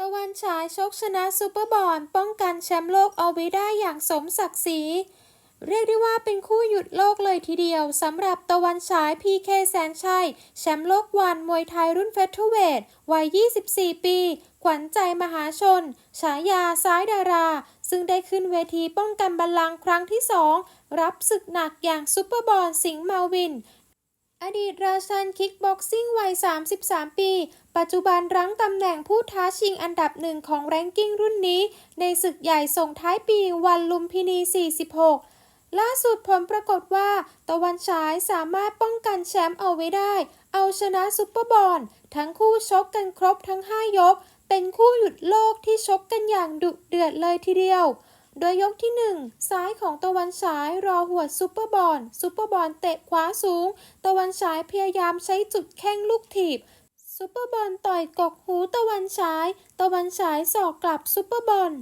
ตะวันฉายชกชนะซูเปอร์บอลป้องกันแชมป์โลกเอาไว้ได้อย่างสมศักดิ์ศรีเรียกได้ว่าเป็นคู่หยุดโลกเลยทีเดียวสำหรับตะวันฉาย พีเคแสนชัย แชมป์โลกวันมวยไทยรุ่นเฟเธอร์เวทวัย 24 ปี ขวัญใจมหาชน ฉายาซ้ายดารา ซึ่งได้ขึ้นเวทีป้องกันบัลลังก์ครั้งที่สองรับศึกหนักอย่างซูเปอร์บอลสิงห์มาวิน อดีตราชันคิกบ็อกซิ่งวัย 33 ปี ปัจจุบันรั้งตำแหน่งผู้ท้าชิงอันดับหนึ่งของแรงกิ้งรุ่นนี้ ในศึกใหญ่ส่งท้ายปีวันลุมพินี 46 ล่าสุดผลปรากฏว่า ตะวันฉายสามารถป้องกันแชมป์เอาไว้ได้ เอาชนะซุปเปอร์บอลทั้งคู่ชกกันครบทั้ง 5 ยก เป็นคู่หยุดโลกที่ชกกันอย่างดุเดือดเลยทีเดียว โดยยกที่ 1 ซ้ายของตะวันฉายรอหัวซุปเปอร์บอลซุปเปอร์บอลเตะขวาสูง ตะวันฉายพยายามใช้จุดแข้งลูกถีบซุปเปอร์บอลต่อยกกหูตะวันฉาย ตะวันฉายสอกกลับซุปเปอร์บอล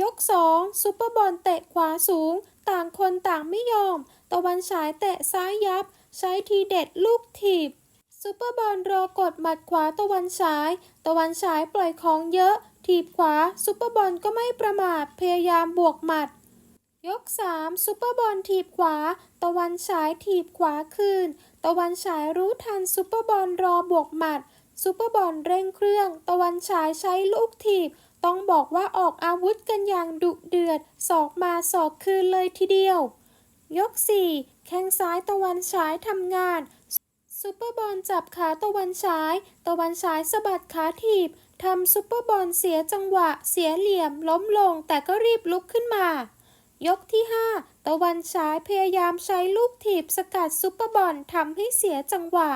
ยก 2 ซุปเปอร์บอลเตะขวาสูง ต่างคนต่างไม่ยอม ตะวันฉายเตะซ้ายยับ ใช้ทีเด็ดลูกถีบซุปเปอร์บอลรอกดหมัดขวาตะวันฉาย ตะวันฉายปล่อยของเยอะ ถีบขวาซุปเปอร์บอลก็ไม่ประมาทพยายามบวกหมัด ยก 3 ซุปเปอร์บอลถีบขวา ตะวันฉายถีบขวาคืน ตะวันฉายรู้ทันซุปเปอร์บอลรอบวกหมัดซุปเปอร์บอลเร่งเครื่อง ตะวันฉายใช้ลูกถีบ ต้องบอกว่าออกอาวุธกันอย่างดุเดือดศอกมาศอกคืนเลยทีเดียว ยก 4 แข้งซ้ายตะวันฉายทำงาน ซุปเปอร์บอลจับขาตะวันฉาย ตะวันฉายสะบัดขาถีบทำซุปเปอร์บอลเสียจังหวะ เสียเหลี่ยม ล้มลงแต่ก็รีบลุกขึ้นมา ยกที่ 5 ตะวันฉายพยายามใช้ลูกถีบสกัดซุปเปอร์บอลทำให้เสียจังหวะ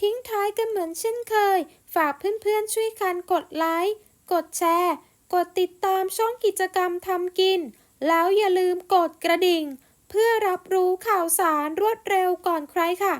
ทิ้งท้ายกันเหมือนเช่นเคย ฝากเพื่อนๆช่วยกันกดไลค์ กดแชร์ กดติดตามช่องกิจกรรมทำกิน แล้วอย่าลืมกดกระดิ่ง เพื่อรับรู้ข่าวสารรวดเร็วก่อนใครค่ะ